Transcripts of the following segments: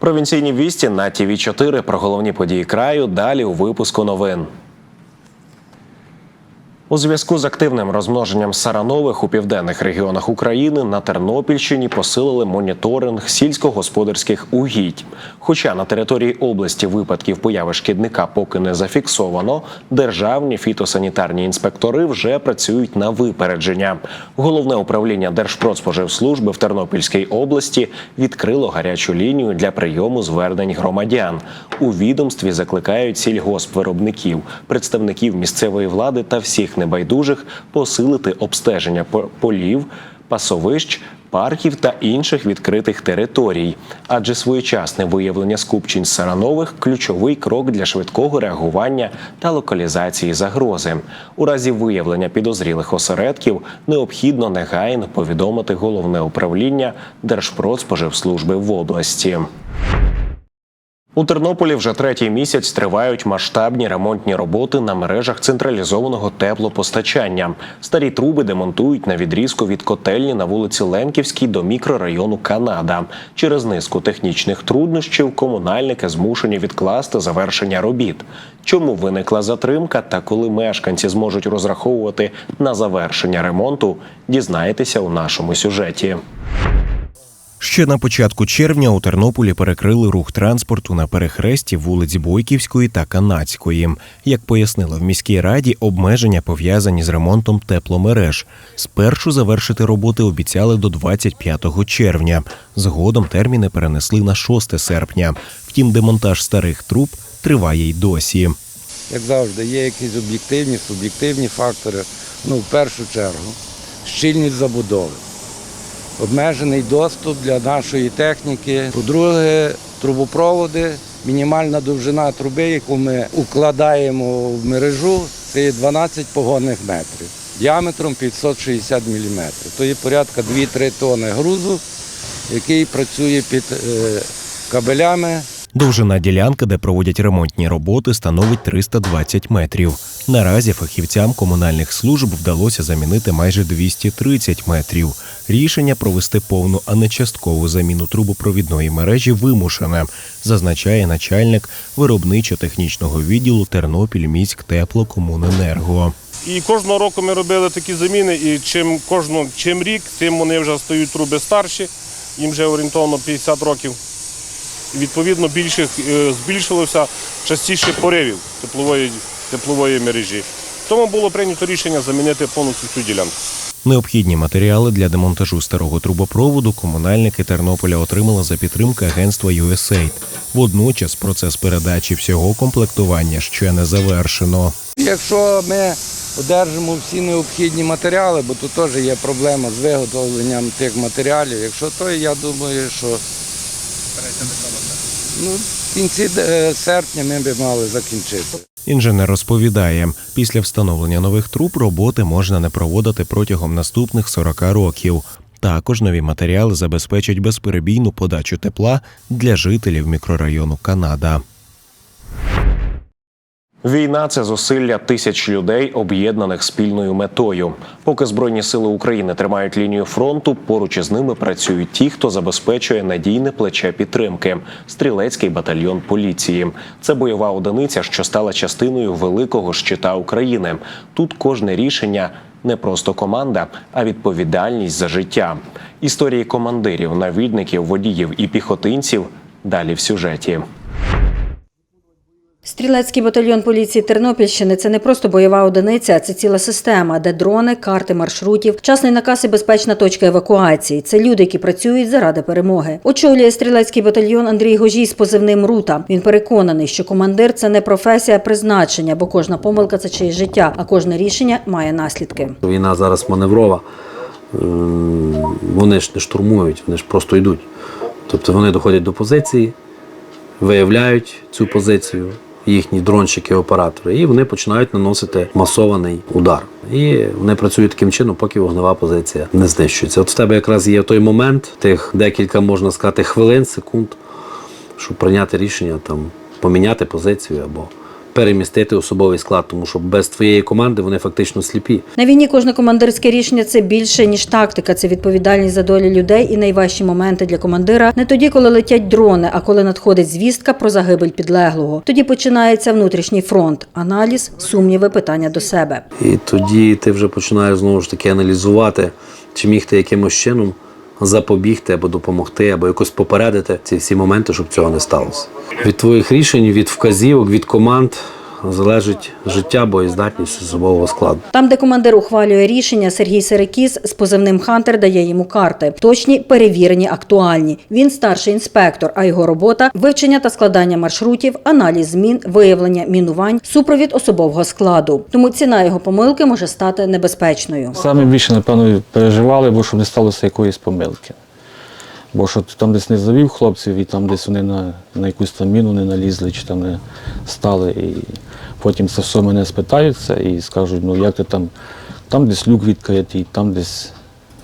Провінційні вісті на ТІВІ 4 про головні події краю. Далі у випуску новин. У зв'язку з активним розмноженням саранових у південних регіонах України на Тернопільщині посилили моніторинг сільськогосподарських угідь. Хоча на території області випадків появи шкідника поки не зафіксовано, державні фітосанітарні інспектори вже працюють на випередження. Головне управління Держпродспоживслужби в Тернопільській області відкрило гарячу лінію для прийому звернень громадян. У відомстві закликають сільгоспвиробників, представників місцевої влади та всіх небайдужих посилити обстеження полів, пасовищ, парків та інших відкритих територій. Адже своєчасне виявлення скупчень саранових ключовий крок для швидкого реагування та локалізації загрози. У разі виявлення підозрілих осередків необхідно негайно повідомити головне управління Держпродспоживслужби в області. У Тернополі вже третій місяць тривають масштабні ремонтні роботи на мережах централізованого теплопостачання. Старі труби демонтують на відрізку від котельні на вулиці Ленківській до мікрорайону Канада. Через низку технічних труднощів комунальники змушені відкласти завершення робіт. Чому виникла затримка та коли мешканці зможуть розраховувати на завершення ремонту, дізнаєтеся у нашому сюжеті. Ще на початку червня у Тернополі перекрили рух транспорту на перехресті вулиць Бойківської та Канадської. Як пояснили в міській раді, обмеження пов'язані з ремонтом тепломереж. Спершу завершити роботи обіцяли до 25 червня. Згодом терміни перенесли на 6 серпня. Втім, демонтаж старих труб триває й досі. як завжди, є якісь об'єктивні, суб'єктивні фактори. Ну, в першу чергу, щільність забудови, обмежений доступ для нашої техніки. По-друге, трубопроводи, мінімальна довжина труби, яку ми укладаємо в мережу, це є 12 погонних метрів, діаметром 560 мм. То є порядка 2-3 тонни грузу, який працює під е, кабелями Довжина ділянки, де проводять ремонтні роботи, становить 320 метрів. Наразі фахівцям комунальних служб вдалося замінити майже 230 метрів. Рішення провести повну, а не часткову заміну трубопровідної мережі вимушене, зазначає начальник виробничо-технічного відділу Тернопіль міськ теплокомуненерго. І кожного року ми робили такі заміни, і чим кожну, чим рік, тим вони вже стають труби старші, їм вже орієнтовно 50 років. Відповідно, більше, збільшилося частіше поривів теплової, теплової мережі. Тому було прийнято рішення замінити повністю цю ділянку. Необхідні матеріали для демонтажу старого трубопроводу комунальники Тернополя отримали за підтримки агентства USAID. Водночас процес передачі всього комплектування ще не завершено. Якщо ми одержимо всі необхідні матеріали, бо тут теж є проблема з виготовленням тих матеріалів, якщо то, я думаю, що ну, в кінці е, серпня ми б мали закінчити. Інженер розповідає, після встановлення нових труб роботи можна не проводити протягом наступних 40 років. Також нові матеріали забезпечать безперебійну подачу тепла для жителів мікрорайону Канада. Війна це зусилля тисяч людей, об'єднаних спільною метою. Поки збройні сили України тримають лінію фронту, поруч із ними працюють ті, хто забезпечує надійне плече підтримки. Стрілецький батальйон поліції. Це бойова одиниця, що стала частиною великого щита України. Тут кожне рішення не просто команда, а відповідальність за життя. Історії командирів, навідників, водіїв і піхотинців далі в сюжеті. Стрілецький батальйон поліції Тернопільщини це не просто бойова одиниця, а це ціла система, де дрони, карти маршрутів, вчасний наказ і безпечна точка евакуації. Це люди, які працюють заради перемоги. Очолює стрілецький батальйон Андрій Гожій з позивним Рута. Він переконаний, що командир це не професія, а призначення, бо кожна помилка це чиєсь життя, а кожне рішення має наслідки. Війна зараз маневрова. Ем, Вони ж не штурмують, вони ж просто йдуть. Тобто вони доходять до позиції, виявляють цю позицію, їхні дронщики, оператори, і вони починають наносити масований удар. І вони працюють таким чином, поки вогнева позиція не знищується. От в тебе якраз є той момент, тих декілька, можна сказати, хвилин, секунд, щоб прийняти рішення там, поміняти позицію або перемістити особовий склад, тому що без твоєї команди вони фактично сліпі. На війні кожне командирське рішення це більше ніж тактика, це відповідальність за долі людей і найважчі моменти для командира не тоді, коли летять дрони, а коли надходить звістка про загибель підлеглого. Тоді починається внутрішній фронт, аналіз, сумніви, питання до себе. І тоді ти вже починаєш знову ж таки аналізувати, чи міг ти якимось чином запобігти або допомогти, або якось попередити ці всі моменти, щоб цього не сталося. Від твоїх рішень, від вказівок, від команд залежить життя, боєздатність особового складу. Там, де командир ухвалює рішення, Сергій Серекіс з позивним Хантер дає йому карти. Точні, перевірені, актуальні. Він старший інспектор, а його робота вивчення та складання маршрутів, аналіз змін, виявлення мінувань, супровід особового складу. Тому ціна його помилки може стати небезпечною. Саме більше, напевно, переживали, бо щоб не сталося якоїсь помилки. Бо що ти там десь не завів хлопців, і там десь вони на, на якусь там міну не налізли, чи там не стали. І потім це все мене спитаються і скажуть, ну як ти там, там десь люк відкритий, там десь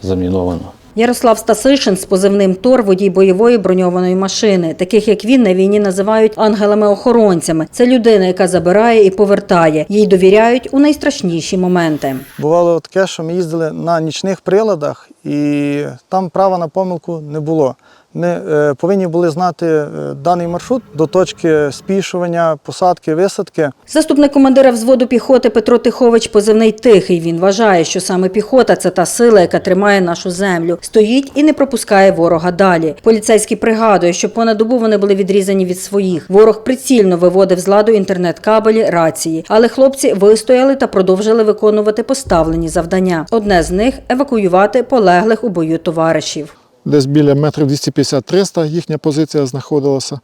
заміновано. Ярослав Стасишин з позивним Тор водій бойової броньованої машини. Таких як він на війні називають ангелами-охоронцями. Це людина, яка забирає і повертає. Їй довіряють у найстрашніші моменти. Бувало таке, що ми їздили на нічних приладах, і там права на помилку не було. Ми е, повинні були знати е, даний маршрут до точки спішування, посадки, висадки. Заступник командира взводу піхоти Петро Тихович позивний тихий. Він вважає, що саме піхота це та сила, яка тримає нашу землю, стоїть і не пропускає ворога далі. Поліцейський пригадує, що понад добу вони були відрізані від своїх. Ворог прицільно виводив з ладу інтернет-кабелі, рації, але хлопці вистояли та продовжили виконувати поставлені завдання. Одне з них евакуювати полеглих у бою товаришів. Десь біля метрів 250-300 їхня позиція знаходилася.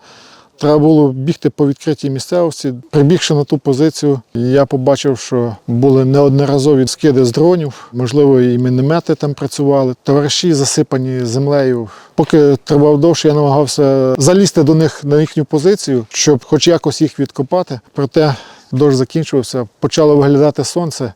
Треба було бігти по відкритій місцевості. Прибігши на ту позицію, я побачив, що були неодноразові скиди з дронів, можливо, і міномети там працювали. Товариші засипані землею. Поки тривав довше, я намагався залізти до них на їхню позицію, щоб хоч якось їх відкопати. Проте дощ закінчився, почало виглядати сонце.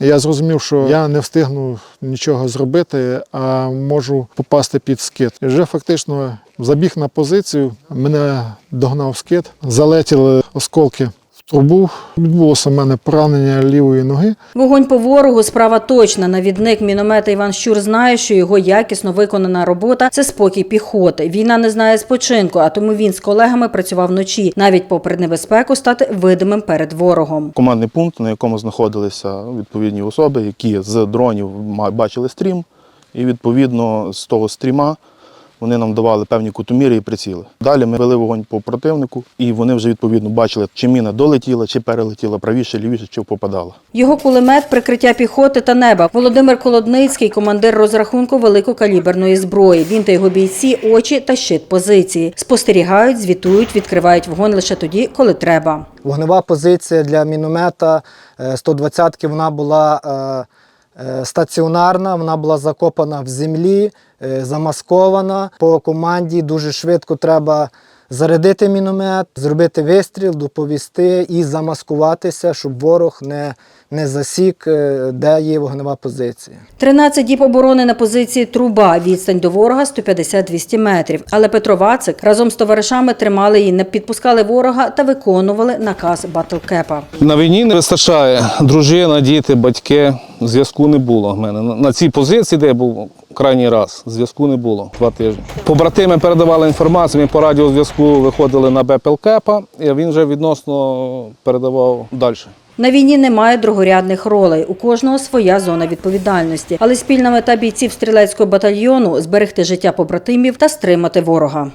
Я зрозумів, що я не встигну нічого зробити, а можу попасти під скид. І вже фактично забіг на позицію, мене догнав скид, залетіли осколки в. Відбулося в мене поранення лівої ноги. Вогонь по ворогу справа точна. Навідник міномета Іван Щур знає, що його якісно виконана робота це спокій піхоти. Війна не знає спочинку, а тому він з колегами працював вночі, навіть попри небезпеку стати видимим перед ворогом. командний пункт, на якому знаходилися відповідні особи, які з дронів ма- бачили стрім, і відповідно з того стріма вони нам давали певні кутоміри і приціли. Далі ми вели вогонь по противнику, і вони вже відповідно бачили, чи міна долетіла, чи перелетіла правіше, лівіше, чи попадала. Його кулемет, прикриття піхоти та неба. Володимир Колодницький, командир розрахунку великокаліберної зброї. Він та його бійці, очі та щит позиції. Спостерігають, звітують, відкривають вогонь лише тоді, коли треба. Вогнева позиція для міномета 120-ки вона була е, е, стаціонарна, вона була закопана в землі, е, замаскована. По команді дуже швидко треба зарядити міномет, зробити вистріл, доповісти і замаскуватися, щоб ворог не, не засік, е, де є вогнева позиція. 13 діб оборони на позиції труба. Відстань до ворога 150-200 метрів. Але Петро Вацик разом з товаришами тримали її, не підпускали ворога та виконували наказ Батлкепа. На війні не вистачає дружина, діти, батьки. Зв'язку не було в мене. На- На цій позиції, де я був крайній раз, зв'язку не було два тижні. Побратими передавали інформацію, ми по радіозв'язку виходили на Бепелкепа, і він вже відносно передавав далі. На війні немає другорядних ролей. У кожного своя зона відповідальності. Але спільна мета бійців стрілецького батальйону зберегти життя побратимів та стримати ворога.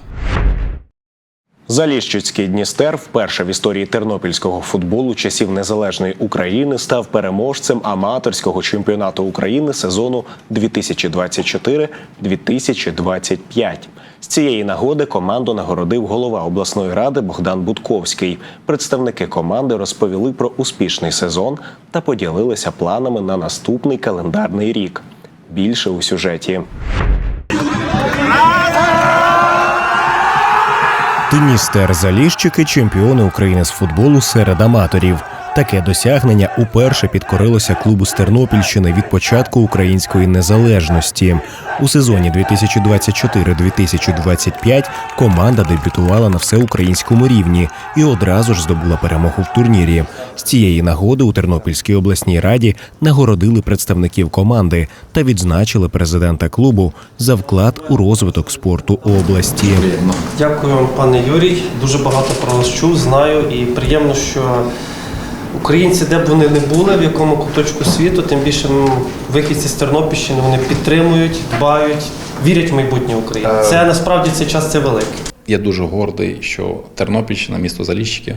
Заліщицький Дністер вперше в історії тернопільського футболу часів незалежної України став переможцем аматорського чемпіонату України сезону 2024-2025. З цієї нагоди команду нагородив голова обласної ради Богдан Будковський. Представники команди розповіли про успішний сезон та поділилися планами на наступний календарний рік. Більше у сюжеті. Дністер Заліщики чемпіони України з футболу серед аматорів. Таке досягнення уперше підкорилося клубу з Тернопільщини від початку української незалежності. У сезоні 2024-2025 команда дебютувала на всеукраїнському рівні і одразу ж здобула перемогу в турнірі. З цієї нагоди у Тернопільській обласній раді нагородили представників команди та відзначили президента клубу за вклад у розвиток спорту області. Дякую пане Юрій. Дуже багато про вас чув, знаю і приємно, що українці, де б вони не були, в якому куточку світу, тим більше вихідці з Тернопільщини, вони підтримують, дбають, вірять в майбутнє України. Це насправді цей час це велике. Я дуже гордий, що Тернопільщина, місто Заліщики,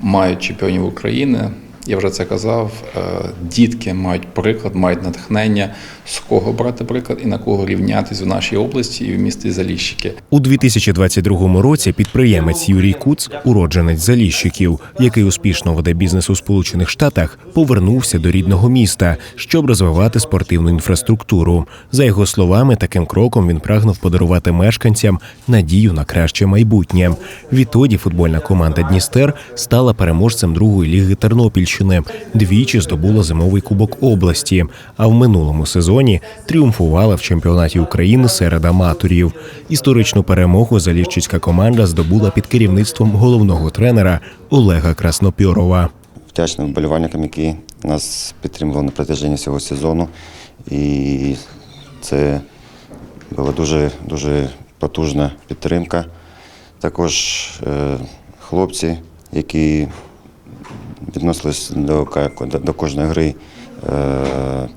мають чемпіонів України. Я вже це казав. Е, Дітки мають приклад, мають натхнення, з кого брати приклад і на кого рівнятись в нашій області і в місті Заліщики. У 2022 році підприємець Юрій Куц, уродженець Заліщиків, який успішно веде бізнес у Сполучених Штатах, повернувся до рідного міста, щоб розвивати спортивну інфраструктуру. За його словами, таким кроком він прагнув подарувати мешканцям надію на краще майбутнє. Відтоді футбольна команда Дністер стала переможцем другої ліги Тернопільщини, двічі здобула зимовий кубок області. А в минулому сезоні тріумфувала в чемпіонаті України серед аматорів. Історичну перемогу заліщицька команда здобула під керівництвом головного тренера Олега Краснопьорова. вдячним вболівальникам, які нас підтримували на протяженні всього сезону. І це була дуже, дуже потужна підтримка. Також е, хлопці, які відносились до, до, кожної гри е,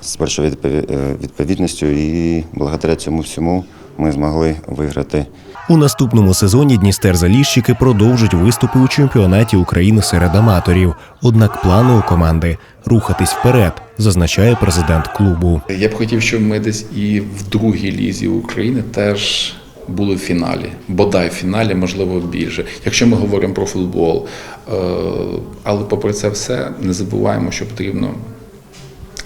з першою е, відповідністю, і благодаря цьому всьому ми змогли виграти У наступному сезоні Дністер Заліщики продовжать виступи у чемпіонаті України серед аматорів. Однак плани у команди рухатись вперед, зазначає президент клубу. Я б хотів, щоб ми десь і в другій лізі України теж були в фіналі, бодай в фіналі, можливо, більше. Якщо ми говоримо про футбол. Е, Але попри це все, не забуваємо, що потрібно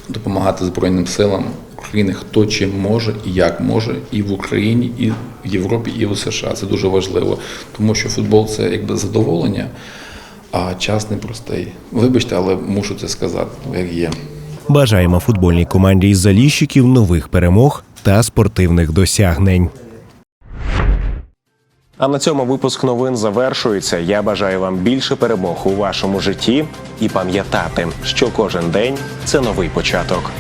допомагати Збройним силам України, хто чим може і як може, і в Україні, і в Європі, і у США. Це дуже важливо, тому що футбол це якби задоволення, а час непростий. Вибачте, але мушу це сказати, як є. Бажаємо футбольній команді із Заліщиків нових перемог та спортивних досягнень. А на цьому випуск новин завершується. Я бажаю вам більше перемог у вашому житті і пам'ятати, що кожен день це новий початок.